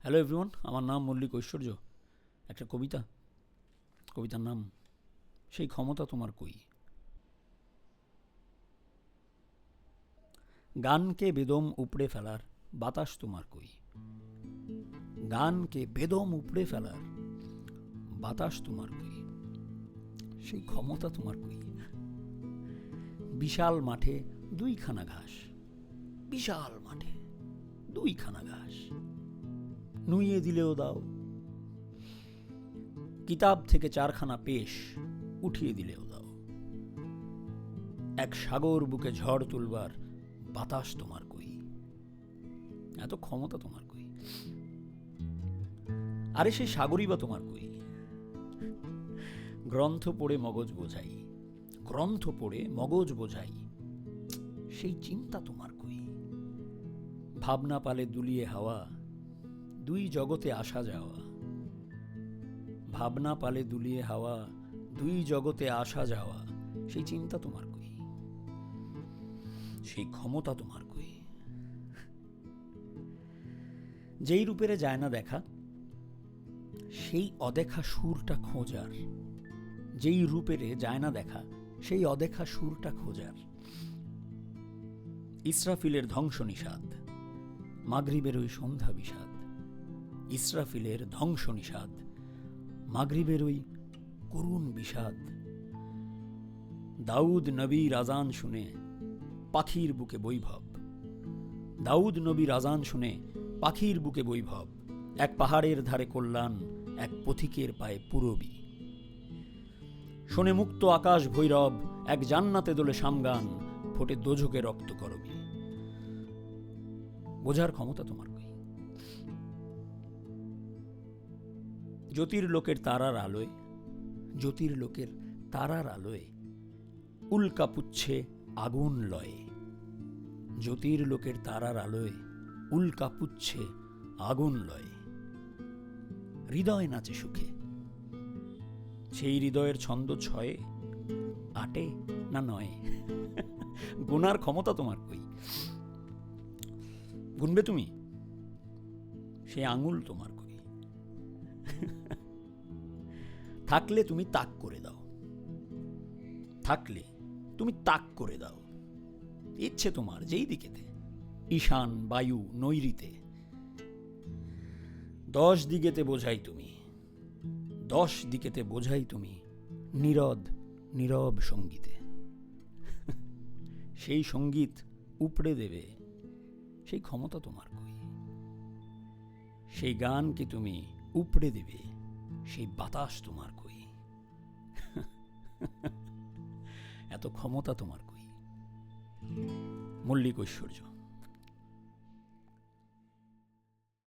Hello everyone আমার নাম মল্লিক ঐশ্বর্য, একটা কবিতা। কবিতার নাম, সেই ক্ষমতা তোমার কই? গানকে বেদম উপড়ে ফেলার বাতাস তোমার কই? গানকে বেদম উপড়ে ফেলার বাতাস তোমার কই? সেই ক্ষমতা তোমার কই? বিশাল মাঠে দুইখানা ঘাস, বিশাল মাঠে দুইখানা ঘাস। নুইয়ে দিলেও দাও। কিতাব থেকে চারখানা পেশ উঠিয়ে দিলেও দাও। এক সাগর বুকে ঝড় তুলবার বাতাস তোমার কই? এত ক্ষমতা তোমার কই? আরে সেই সাগরই বা তোমার কই? গ্রন্থ পড়ে মগজ বোঝাই, গ্রন্থ পড়ে মগজ বোঝাই, সেই চিন্তা তোমার কই? ভাবনা পালে দুলিয়ে হাওয়া দুই জগতে আসা যাওয়া। ভাবনা পালে দুলিয়ে হাওয়া, দুই জগতে আসা যাওয়া, সেই চিন্তা তোমার কই? সেই ক্ষমতা তোমার কই? যেই রূপেরে যায় না দেখা, সেই অদেখা সুরটা খোঁজার। যেই রূপেরে যায় না দেখা, সেই অদেখা সুরটা খোঁজার। ইসরাফিলের ধ্বংস নিষাদ মাগরিবের ওই সন্ধ্যা বিষাদ। ইসরাফিলের ধ্বংস নিষাদ মাগরিবের ওই করুণ বিষাদ। দাউদ নবীর আজান শুনে পাখির বুকে বৈভব। দাউদ নবীর আজান শুনে পাখির বুকে বৈভব। এক পাহাড়ের ধারে কল্যাণ, এক পথিকের পায়ে পুরবী। শোনে মুক্ত আকাশ ভৈরব, এক জান্নাতে দোলে সামগান, ফোটে দোঝকে রক্ত করবি। বোঝার ক্ষমতা তোমার। কই জ্যোতির লোকের তারার আলোয় জ্যোতির লোকের তারার আলোয় উল্কা পুচ্ছে আগুন লয়ে। জ্যোতির লোকের তারার আলোয় উল্কা পুচ্ছে আগুন লয়ে। হৃদয় নাচে সুখে। সেই হৃদয়ের ছন্দ ছয়ে, আটে না নয়? গুনার ক্ষমতা তোমার কই? গুনবে তুমি? সেই আঙুল তোমার। থাকলে তুমি তাক করে দাও। থাকলে তুমি তাক করে দাও। ইচ্ছে তোমার যেই দিকেতে। ঈশান, বায়ু, নৈরিতে। দশ দিকেতে বোঝাই তুমি। দশ দিকেতে বোঝাই তুমি নীরদ, নীরব সঙ্গীতে। সেই সংগীত উপড়ে দেবে। সেই ক্ষমতা তোমার কই? সেই গানকে তুমি উপড়ে দেবে। সেই বাতাস তোমার কই? এত ক্ষমতা তোমার কই? মল্লিক ঐশ্বর্য।